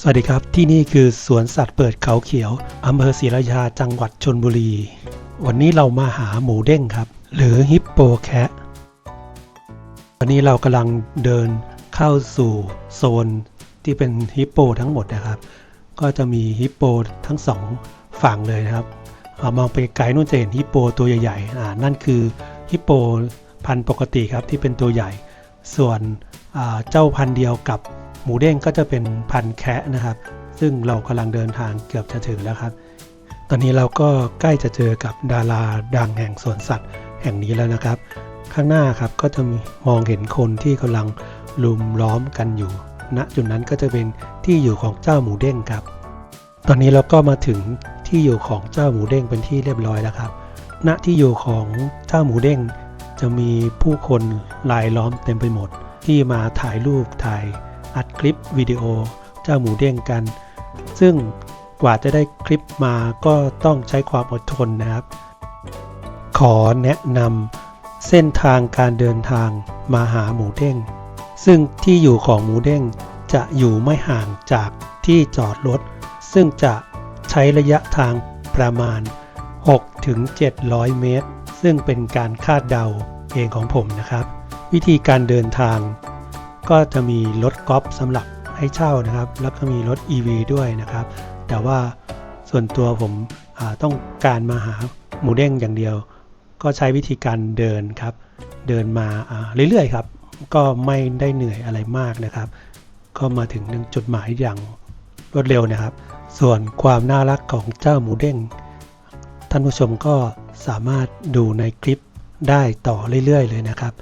สวัสดีครับ ที่นี่คือสวนสัตว์เปิดเขาเขียวอำเภอศรีราชาจังหวัดชนบุรี วันนี้เรามาหาหมูเด้งครับ หรือฮิปโปแคะวันนี้เรากำลังเดินเข้าสู่โซนที่เป็นฮิปโปทั้งหมดนะครับ ก็จะมีฮิปโปทั้งสองฝั่งเลยนะครับอ่ามองไปไกลนู่นจะเห็นฮิปโปตัวใหญ่ๆอ่านั่นคือฮิปโปพันธุ์ปกติครับที่เป็นตัวใหญ่ ส่วนเจ้าพันธุ์เดียวกับ มูเด้งก็จะเป็นพันแคะนะครับ ซึ่งเรากำลังเดินทางเกือบจะถึงแล้วครับ ตอนนี้เราก็ใกล้จะเจอกับดาราดังแห่งสวนสัตว์แห่งนี้แล้วนะครับ ข้างหน้าครับก็จะมีมองเห็นคนที่กำลังลุมล้อมกันอยู่ณจุดนั้นก็จะเป็นที่อยู่ของเจ้าหมูเด้งครับ ตอนนี้เราก็มาถึงที่อยู่ของเจ้าหมูเด้งเป็นที่เรียบร้อยแล้วครับ ณที่อยู่ของเจ้าหมูเด้งจะมีผู้คนรายล้อมเต็มไปหมด ที่มาถ่ายรูปถ่าย อัดคลิปวิดีโอเจ้าหมูเด้งกัน ซึ่งกว่าจะได้คลิปมาก็ต้องใช้ความอดทนนะครับ ขอแนะนำเส้นทางการเดินทางมาหาหมูเด้ง ซึ่งที่อยู่ของหมูเด้งจะอยู่ไม่ห่างจากที่จอดรถ ซึ่งจะใช้ระยะทางประมาณ6ถึง700 เมตร ซึ่งเป็นการคาดเดาเองของผมนะครับ วิธีการเดินทาง ก็จะมีรถกอล์ฟสำหรับให้เช่านะครับ แล้วก็มีรถ EV ด้วยนะครับ แต่ว่าส่วนตัวผมต้องการมาหาหมูเด้งอย่างเดียว ก็ใช้วิธีการเดินครับ เดินมาเรื่อยๆครับ ก็ไม่ได้เหนื่อยอะไรมากนะครับ ก็มาถึงจุดหมายอย่างรวดเร็วนะครับ ส่วนความน่ารักของเจ้าหมูเด้งท่านผู้ชมก็สามารถดูในคลิปได้ต่อเรื่อยๆ เลยนะครับ